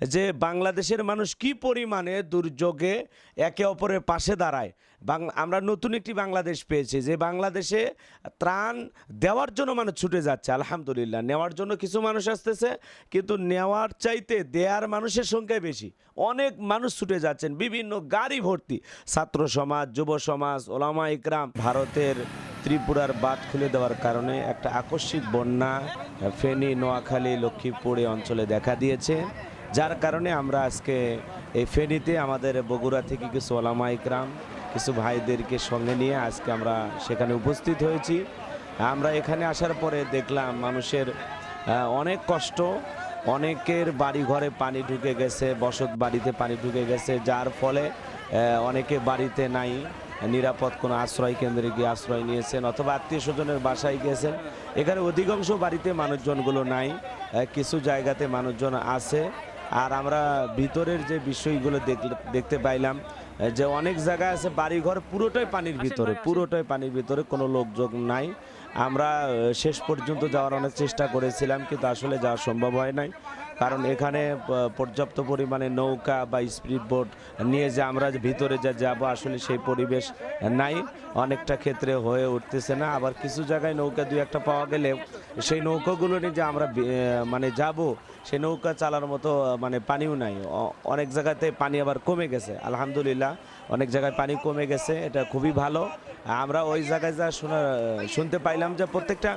যে বাংলাদেশের মানুষ কি পরিমাণে দুর্যোগে একে অপরের পাশে দাঁড়ায়। আমরা নতুন একটি বাংলাদেশ পেয়েছি যে বাংলাদেশে ত্রাণ দেওয়ার জন্য মানুষ ছুটে যাচ্ছে, আলহামদুলিল্লাহ। নেওয়ার জন্য কিছু মানুষ আসতেছে, কিন্তু নেওয়ার চাইতে দেয়ার মানুষের সংখ্যাই বেশি। অনেক মানুষ ছুটে যাচ্ছেন, বিভিন্ন গাড়ি ভর্তি। ছাত্র সমাজ, যুব সমাজ, ওলামা ইকরাম, ভারতের ত্রিপুরার বাঁধ খুলে দেওয়ার কারণে একটা আকস্মিক বন্যা ফেনী, নোয়াখালী, লক্ষ্মীপুর অঞ্চলে দেখা দিয়েছে। যার কারণে আমরা আজকে এই ফেনীতে আমাদের বগুড়া থেকে কিছু ওলামা ইকরাম, কিছু ভাইদেরকে সঙ্গে নিয়ে আজকে আমরা সেখানে উপস্থিত হয়েছি। আমরা এখানে আসার পরে দেখলাম মানুষের অনেক কষ্ট, অনেকের বাড়ি ঘরে পানি ঢুকে গেছে, বসত বাড়িতে পানি ঢুকে গেছে, যার ফলে অনেকে বাড়িতে নাই, নিরাপদ কোনো আশ্রয় কেন্দ্রে গিয়ে আশ্রয় নিয়েছেন অথবা আত্মীয় স্বজনের বাসায় গিয়েছেন। এখানে অধিকাংশ বাড়িতে মানুষজনগুলো নাই কিছু জায়গাতে মানুষজন আছে। আর আমরা ভিতরের যে বিষয়গুলো দেখতে পাইলাম যে অনেক জায়গায় আছে বাড়িঘর পুরোটাই পানির ভিতরে পুরোটাই পানির ভিতরে কোনো লোকযোগ নাই। আমরা শেষ পর্যন্ত যাওয়ার অনেক চেষ্টা করেছিলাম কিন্তু আসলে যাওয়া সম্ভব হয় নাই। কারণ এখানে পর্যাপ্ত পরিমাণে নৌকা বা স্পিড বোট নিয়ে যে আমরা ভিতরে যা যাব, আসলে সেই পরিবেশ নাই। অনেকটা ক্ষেত্রে হয়ে উঠতেছে না। আবার কিছু জায়গায় নৌকা দুই একটা পাওয়া গেলে সেই নৌকাগুলো নিয়ে যে আমরা মানে যাব সেই নৌকা চালার মতো মানে পানিও নাই। অনেক জায়গাতে পানি আবার কমে গেছে। আলহামদুলিল্লাহ, অনেক জায়গায় পানি কমে গেছে। এটা খুবই ভালো। আমরা ওই জায়গায় যা শোনা, শুনতে পাইলাম যে প্রত্যেকটা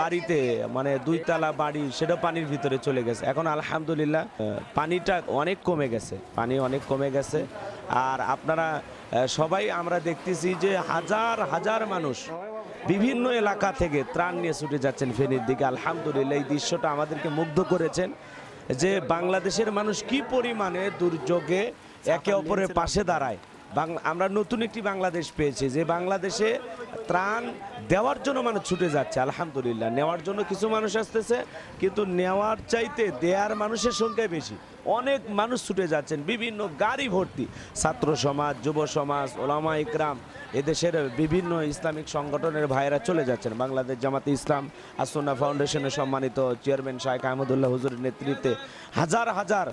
বাড়িতে মানে দুইতলা বাড়ি, সেটা পানির ভিতরে চলে গেছে। এখন আলহামদুলিল্লাহ পানিটা অনেক কমে গেছে, পানি অনেক কমে গেছে। আর আপনারা সবাই আমরা দেখতেছি যে হাজার হাজার মানুষ বিভিন্ন এলাকা থেকে ত্রাণ নিয়ে ছুটে যাচ্ছেন ফেনীর দিকে। আলহামদুলিল্লাহ, এই দৃশ্যটা আমাদেরকে মুগ্ধ করেছেন যে বাংলাদেশের মানুষ কি পরিমাণে দুর্যোগে একে অপরের পাশে দাঁড়ায়। আমরা নতুন একটি বাংলাদেশ পেয়েছি, যে বাংলাদেশে ত্রাণ দেওয়ার জন্য মানুষ ছুটে যাচ্ছে, আলহামদুলিল্লাহ। নেওয়ার জন্য কিছু মানুষ আসতেছে, কিন্তু নেওয়ার চাইতে দেয়ার মানুষের সংখ্যাই বেশি। অনেক মানুষ ছুটে যাচ্ছেন, বিভিন্ন গাড়ি ভর্তি, ছাত্র সমাজ, যুব সমাজ, ওলামা ইকরাম, এদেশের বিভিন্ন ইসলামিক সংগঠনের ভাইয়েরা চলে যাচ্ছেন। বাংলাদেশ জামাতে ইসলাম, আসন্না ফাউন্ডেশনের সম্মানিত চেয়ারম্যান শাহেখ আহমদুল্লাহ হুজুরের নেতৃত্বে হাজার হাজার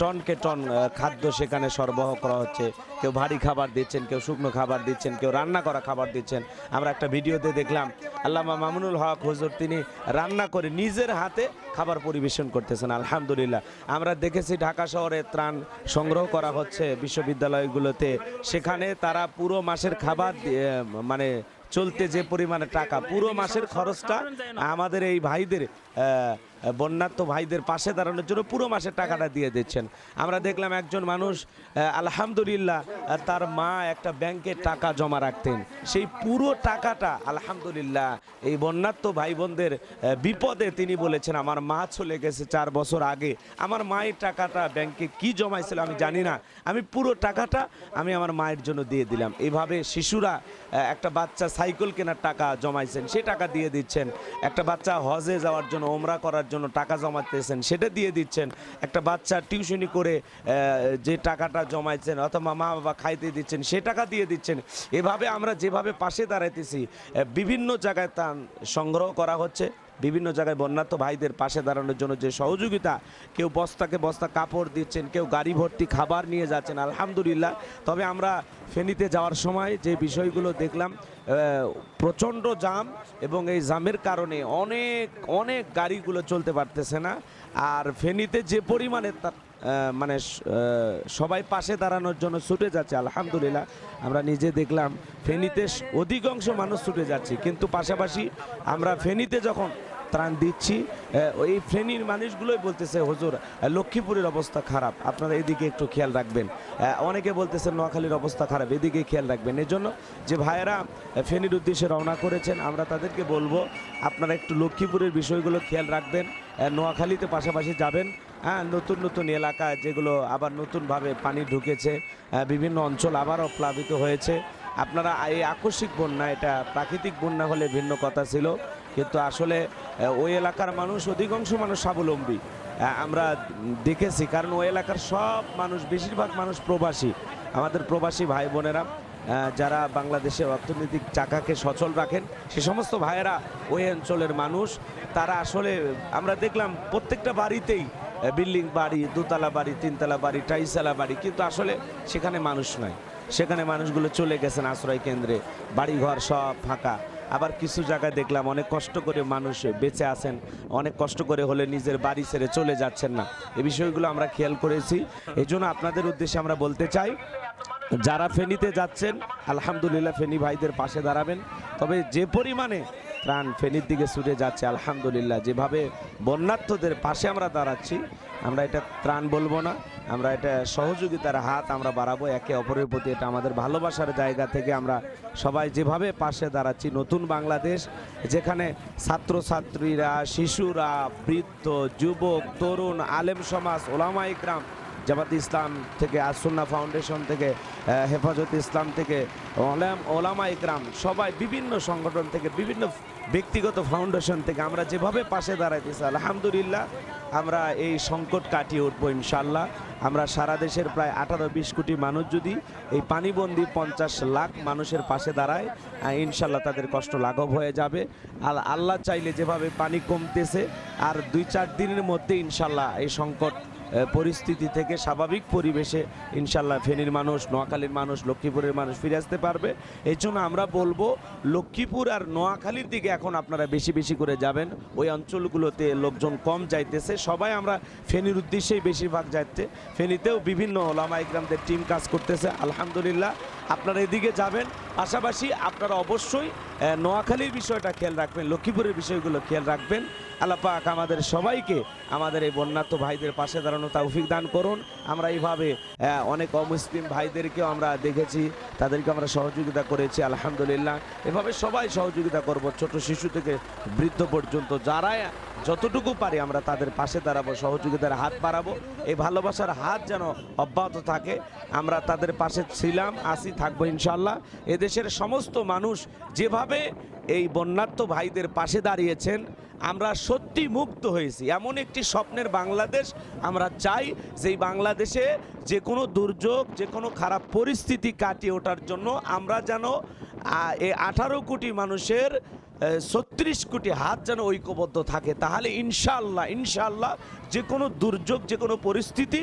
টনকে টন খাদ্য সেখানে সরবরাহ করা হচ্ছে। কেউ ভারী খাবার দিচ্ছেন, কেউ শুকনো খাবার দিচ্ছেন, কেউ রান্না করা খাবার দিচ্ছেন। আমরা একটা ভিডিওতে দেখলাম, আল্লামা মামুনুল হক হুজুর, তিনি রান্না করে নিজের হাতে খাবার পরিবেশন করতেছেন, আলহামদুলিল্লাহ। আমরা দেখেছি ঢাকা শহরে ত্রাণ সংগ্রহ করা হচ্ছে বিশ্ববিদ্যালয়গুলোতে। সেখানে তারা পুরো মাসের খাবার মানে চলতে যে পরিমাণে টাকা, পুরো মাসের খরচটা আমাদের এই ভাইদের বন্যার্থ ভাইদের পাশে দাঁড়ানোর জন্য পুরো মাসের টাকাটা দিয়ে দিচ্ছেন। আমরা দেখলাম একজন মানুষ আলহামদুলিল্লাহ তার মা একটা ব্যাংকে টাকা জমা রাখতেন। সেই পুরো টাকাটা, আলহামদুলিল্লাহ, এই বন্যার্থ ভাই বোনদের বিপদে তিনি বলেছেন, আমার মা চলে গেছে চার বছর আগে। আমার মায়ের টাকাটা ব্যাংকে কি জমাইছিল আমি জানি না। আমি পুরো টাকাটা আমি আমার মায়ের জন্য দিয়ে দিলাম। এইভাবে শিশুরা একটা বাচ্চা সাইকেল কেনার টাকা জমাইছেন, সে টাকা দিয়ে দিচ্ছেন। একটা বাচ্চা হজে যাওয়ার জন্য, ওমরা করার জন্য টাকা জমাতেছেন সেটা দিয়ে দিচ্ছেন। একটা বাচ্চা টিউশনি করে যে টাকাটা জমাইছেন অথবা মা বাবা খাইতে দিচ্ছেন, সে টাকা দিয়ে দিচ্ছেন। এভাবে আমরা যেভাবে পাশে দাঁড়াইতেছি বিভিন্ন জায়গায় তা সংগ্রহ করা হচ্ছে। বিভিন্ন জায়গায় বন্যার্থ ভাইদের পাশে দাঁড়ানোর জন্য যে সহযোগিতা, কেউ বস্তাকে বস্তা কাপড় দিচ্ছেন, কেউ গাড়ি ভর্তি খাবার নিয়ে যাচ্ছেন, আলহামদুলিল্লাহ। তবে আমরা ফেনীতে যাওয়ার সময় যে বিষয়গুলো দেখলাম প্রচণ্ড জাম এবং এই জামের কারণে অনেক অনেক গাড়িগুলো চলতে পারতেছে না। আর ফেনীতে যে পরিমাণে মানে সবাই পাশে দাঁড়ানোর জন্য ছুটে যাচ্ছে, আলহামদুলিল্লাহ। আমরা নিজে দেখলাম, ফেনীতে অধিকাংশ মানুষ ছুটে যাচ্ছে। কিন্তু পাশাপাশি আমরা ফেনীতে যখন ত্রাণ দিচ্ছি ওই ফেনীর মানুষগুলোই বলতেছে, হুজুর লক্ষ্মীপুরের অবস্থা খারাপ। আপনারা এদিকে একটু খেয়াল রাখবেন। অনেকে বলতেছেন নোয়াখালীর অবস্থা খারাপ, এদিকে খেয়াল রাখবেন। এর জন্য যে ভাইয়েরা ফেনীর উদ্দেশ্যে রওনা করেছেন, আমরা তাদেরকে বলব, আপনারা একটু লক্ষ্মীপুরের বিষয়গুলো খেয়াল রাখবেন। নোয়াখালীতে পাশাপাশি যাবেন। হ্যাঁ নতুন নতুন এলাকা যেগুলো আবার নতুনভাবে পানি ঢুকেছে বিভিন্ন অঞ্চল আবারও প্লাবিত হয়েছে। আপনারা এই আকস্মিক বন্যা, এটা প্রাকৃতিক বন্যা হলে ভিন্ন কথা ছিল, কিন্তু আসলে ওই এলাকার মানুষ অধিকাংশ মানুষ স্বাবলম্বী। আমরা দেখেছি, কারণ ওই এলাকার সব মানুষ, বেশিরভাগ মানুষ প্রবাসী, আমাদের প্রবাসী ভাই বোনেরা যারা বাংলাদেশের অর্থনৈতিক চাকাকে সচল রাখেন, সে সমস্ত ভাইয়েরা ওই অঞ্চলের মানুষ। তারা আসলে, আমরা দেখলাম প্রত্যেকটা বাড়িতেই বিল্ডিং বাড়ি, দোতলা বাড়ি, তিনতলা বাড়ি টাইসালা বাড়ি, কিন্তু আসলে সেখানে মানুষ নাই। সেখানে মানুষগুলো চলে গেছেন আশ্রয় কেন্দ্রে। বাড়িঘর সব ফাঁকা। আবার কিছু জায়গায় দেখলাম অনেক কষ্ট করে মানুষ বেঁচে আছেন। অনেক কষ্ট করে হলে নিজের বাড়ি ছেড়ে চলে যাচ্ছেন না। এই বিষয়গুলো আমরা খেয়াল করেছি। এই আপনাদের উদ্দেশ্যে আমরা বলতে চাই, যারা ফেনীতে যাচ্ছেন, আলহামদুলিল্লাহ ফেনী ভাইদের পাশে দাঁড়াবেন। তবে যে পরিমাণে ত্রাণ ফেনীর দিকে ছুটে যাচ্ছে, আলহামদুলিল্লাহ। যেভাবে বন্যার্থদের পাশে আমরা দাঁড়াচ্ছি, আমরা এটা ত্রাণ বলব না, আমরা এটা সহযোগিতার হাত আমরা বাড়াবো, একে অপরের প্রতি এটা আমাদের ভালোবাসার জায়গা থেকে আমরা সবাই যেভাবে পাশে দাঁড়াচ্ছি, নতুন বাংলাদেশ, যেখানে ছাত্রছাত্রীরা, শিশুরা, বৃদ্ধ, যুবক, তরুণ, আলেম সমাজ, ওলামা ইকরাম জামাত ইসলাম থেকে আসুন্না ফাউন্ডেশন থেকে হেফাজত ইসলাম থেকে, ওলাম ওলামা ইকরাম, সবাই বিভিন্ন সংগঠন থেকে, বিভিন্ন ব্যক্তিগত ফাউন্ডেশন থেকে আমরা যেভাবে পাশে দাঁড়াইতেছি, আলহামদুলিল্লাহ, আমরা এই সংকট কাটিয়ে উঠবো ইনশাল্লাহ আমরা সারা দেশের প্রায় আঠারো বিশ কোটি মানুষ যদি এই পানিবন্দি পঞ্চাশ লাখ মানুষের পাশে দাঁড়ায় ইনশাল্লাহ তাদের কষ্ট লাঘব হয়ে যাবে। আর আল্লাহ চাইলে যেভাবে পানি কমতেছে, আর দুই চার দিনের মধ্যে ইনশাল্লাহ এই সংকট পরিস্থিতি থেকে স্বাভাবিক পরিবেশে ইনশাল্লাহ ফেনীর মানুষ, নোয়াখালীর মানুষ, লক্ষ্মীপুরের মানুষ ফিরে আসতে পারবে। এই জন্য আমরা বলব, লক্ষ্মীপুর আর নোয়াখালীর দিকে এখন আপনারা বেশি বেশি করে যাবেন। ওই অঞ্চলগুলোতে লোকজন কম যাইতেছে। সবাই আমরা ফেনীর উদ্দেশ্যেই বেশিরভাগ যাচ্ছে ফেনীতেও বিভিন্ন ওলামা ইকরামদের টিম কাজ করতেছে। আলহামদুলিল্লাহ আপনারা এদিকে যাবেন। পাশাপাশি আপনারা অবশ্যই নোয়াখালীর বিষয়টা খেয়াল রাখবেন, লক্ষ্মীপুরের বিষয়গুলো খেয়াল রাখবেন। আল্লাহ পাক আমাদের সবাইকে, আমাদের এই বন্যার্থ ভাইদের পাশে দাঁড়ানো তৌফিক দান করুন। আমরা এইভাবে অনেক অমুসলিম ভাইদেরকেও আমরা দেখেছি, তাদেরকে আমরা সহযোগিতা করেছি, আলহামদুলিল্লাহ। এভাবে সবাই সহযোগিতা করব, ছোট শিশু থেকে বৃদ্ধ পর্যন্ত যারা যতটুকু পারি আমরা তাদের পাশে দাঁড়াবো, সহযোগিতার হাত বাড়াবো। এই ভালোবাসার হাত যেন অব্যাহত থাকে, আমরা তাদের পাশে ছিলাম আসি থাকব ইনশাল্লাহ এদেশের সমস্ত মানুষ যেভাবে এই বন্যার্থ ভাইদের পাশে দাঁড়িয়েছেন, আমরা সত্যি মুক্ত হয়েছি। এমন একটি স্বপ্নের বাংলাদেশ আমরা চাই, যেই বাংলাদেশে যে কোনো দুর্যোগ যে কোনো খারাপ পরিস্থিতি কাটিয়ে ওঠার জন্য আমরা যেন এই আঠারো কোটি মানুষের ছত্রিশ কোটি হাত যেন ঐক্যবদ্ধ থাকে, তাহলে ইনশাল্লাহ ইনশাল্লাহ যে কোনো দুর্যোগ, যে কোনো পরিস্থিতি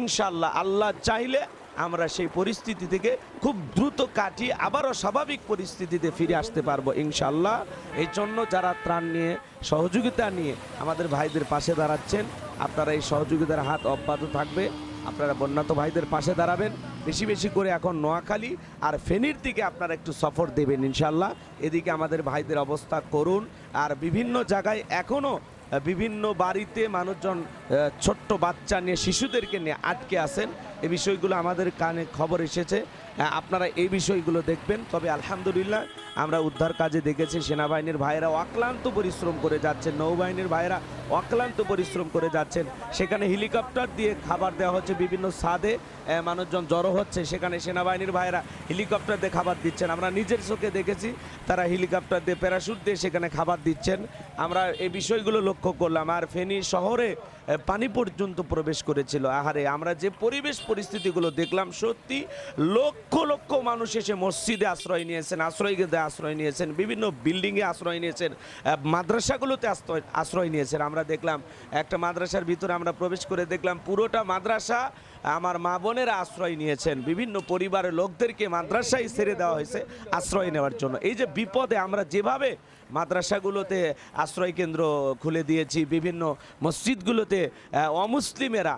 ইনশাল্লাহ আল্লাহ চাইলে আমরা সেই পরিস্থিতি থেকে খুব দ্রুত কাটিয়ে আবারও স্বাভাবিক পরিস্থিতিতে ফিরে আসতে পারব ইনশাল্লাহ এই জন্য যারা ত্রাণ নিয়ে, সহযোগিতা নিয়ে আমাদের ভাইদের পাশে দাঁড়াচ্ছেন, আপনারা এই সহযোগিতার হাত অব্যাহত থাকবে। আপনারা বন্যাত ভাইদের পাশে দাঁড়াবেন। বেশি বেশি করে এখন নোয়াখালী আর ফেনীর দিকে আপনারা একটু সফর দেবেন ইনশাল্লাহ এদিকে আমাদের ভাইদের অবস্থা করুন। আর বিভিন্ন জায়গায় এখনও বিভিন্ন বাড়িতে মানুষজন ছোট্ট বাচ্চা নিয়ে শিশুদেরকে নিয়ে আটকে আছেন। এই বিষয়গুলো আমাদের কানে খবর এসেছে। আপনারা এই বিষয়গুলো দেখবেন। তবে আলহামদুলিল্লাহ, আমরা উদ্ধার কাজে দেখেছি সেনাবাহিনীর ভাইয়েরা অক্লান্ত পরিশ্রম করে যাচ্ছেন। নৌবাহিনীর ভাইয়েরা অক্লান্ত পরিশ্রম করে যাচ্ছেন। সেখানে হেলিকপ্টার দিয়ে খাবার দেওয়া হচ্ছে বিভিন্ন সাদে মানুষজন জড়ো হচ্ছে। সেখানে সেনাবাহিনীর ভাইয়েরা হেলিকপ্টার দিয়ে খাবার দিচ্ছেন। আমরা নিজের চোখে দেখেছি, তারা হেলিকপ্টার দিয়ে প্যারাশুট দিয়ে সেখানে খাবার দিচ্ছেন। আমরা এই বিষয়গুলো লক্ষ্য করলাম। আর ফেনী শহরে পানি পর্যন্ত প্রবেশ করেছিল। আহারে, আমরা যে পরিবেশ পরিস্থিতিগুলো দেখলাম সত্যি। লক্ষ লক্ষ মানুষ এসে মসজিদে আশ্রয় নিয়েছেন আশ্রয় আশ্রয় নিয়েছেন, বিভিন্ন বিল্ডিংয়ে আশ্রয় নিয়েছেন মাদ্রাসাগুলোতে আশ্রয় আশ্রয় নিয়েছেন। আমরা দেখলাম একটা মাদ্রাসার ভিতরে আমরা প্রবেশ করে দেখলাম পুরোটা মাদ্রাসা আমার মা বোনেরা আশ্রয় নিয়েছেন। বিভিন্ন পরিবারের লোকদেরকে মাদ্রাসায় ছেড়ে দেওয়া হয়েছে আশ্রয় নেওয়ার জন্য। এই যে বিপদে আমরা যেভাবে মাদ্রাসাগুলোতে আশ্রয় কেন্দ্র খুলে দিয়েছি, বিভিন্ন মসজিদগুলোতে অমুসলিমেরা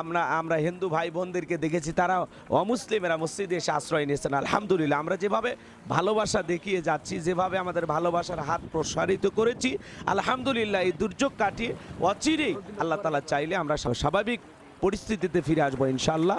আমরা আমরা হিন্দু ভাই বোনদেরকে দেখেছি তারা অমুসলিমেরা মসজিদে এসে আশ্রয় নিয়েছেন। আলহামদুলিল্লাহ, আমরা যেভাবে ভালোবাসা দেখিয়ে যাচ্ছি, যেভাবে আমাদের ভালোবাসার হাত প্রসারিত করেছি, আলহামদুলিল্লাহ এই দুর্যোগ কাটিয়ে অচিরেই আল্লাহ তালা চাইলে আমরা স্বাভাবিক পরিস্থিতিতে ফিরে আসব ইনশাল্লাহ